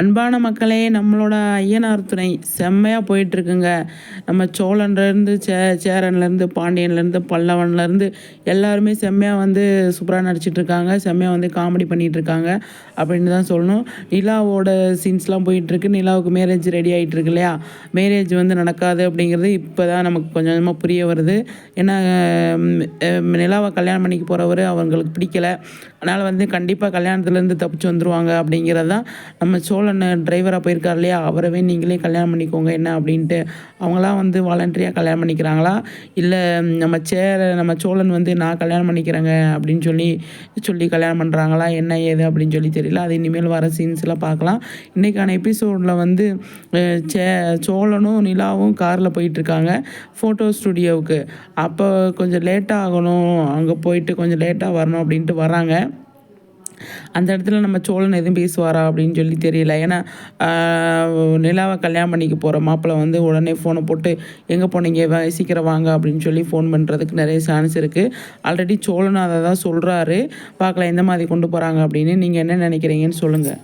அன்பான மக்களே நம்மளோட ஐயனார் துணை செம்மையாக போயிட்டுருக்குங்க. நம்ம சோழன்லேருந்து சே சேரன்லேருந்து பாண்டியன்லேருந்து பல்லவன்லேருந்து எல்லாருமே செம்மையாக வந்து சூப்பராக நடிச்சிட்ருக்காங்க. செம்மையாக வந்து காமெடி பண்ணிகிட்ருக்காங்க அப்படின்னு தான் சொல்லணும். நிலாவோட சீன்ஸ்லாம் போயிட்டுருக்கு நிலாவுக்கு மேரேஜ் ரெடி ஆகிட்டு இருக்கு இல்லையா? மேரேஜ் வந்து நடக்காது அப்படிங்கிறது இப்போ தான் நமக்கு கொஞ்சம் கொஞ்சமாக புரிய வருது. ஏன்னா நிலாவை கல்யாணம் பண்ணிக்க போகிறவர் அவங்களுக்கு பிடிக்கல. அதனால் வந்து கண்டிப்பாக கல்யாணத்துலேருந்து தப்பிச்சு வந்துடுவாங்க அப்படிங்கிறது தான் நம்ம சோழன் டிரைவராக போயிருக்கார் இல்லையா? அவரவே நீங்களே கல்யாணம் பண்ணிக்கோங்க என்ன அப்படின்ட்டு அவங்களாம் வந்து வாலண்டரியாக கல்யாணம் பண்ணிக்கிறாங்களா? இல்லை நம்ம சேர நம்ம சோழன் வந்து நான் கல்யாணம் பண்ணிக்கிறேங்க அப்படின்னு சொல்லி சொல்லி கல்யாணம் பண்ணுறாங்களா என்ன ஏது அப்படின்னு சொல்லி தெரியல. அது இனிமேல் வர சீன்ஸ்லாம் பார்க்கலாம். இன்றைக்கான எபிசோடில் வந்து சே சோழனும் நிலாவும் காரில் போயிட்டுருக்காங்க ஃபோட்டோ ஸ்டுடியோவுக்கு அப்போ கொஞ்சம் லேட்டாக ஆகணும் அங்கே போயிட்டு கொஞ்சம் லேட்டாக வரணும் அப்படின்ட்டு வராங்க அந்த இடத்துல நம்ம சோழன் எதுவும் பேசுவாரா அப்படின்னு சொல்லி தெரியல. ஏன்னா நிலாவை கல்யாணம் பண்ணிக்க போகிற மாப்பிள்ளை வந்து உடனே ஃபோனை போட்டு எங்கே போனீங்க? வா சீக்கிரம் வாங்க அப்படின்னு சொல்லி ஃபோன் பண்ணுறதுக்கு நிறைய சான்ஸ் இருக்குது ஆல்ரெடி சோழன் அதை தான் சொல்கிறாரு பார்க்கலாம் எந்த மாதிரி கொண்டு போகிறாங்க அப்படின்னு நீங்கள் என்ன நினைக்கிறீங்கன்னு சொல்லுங்கள்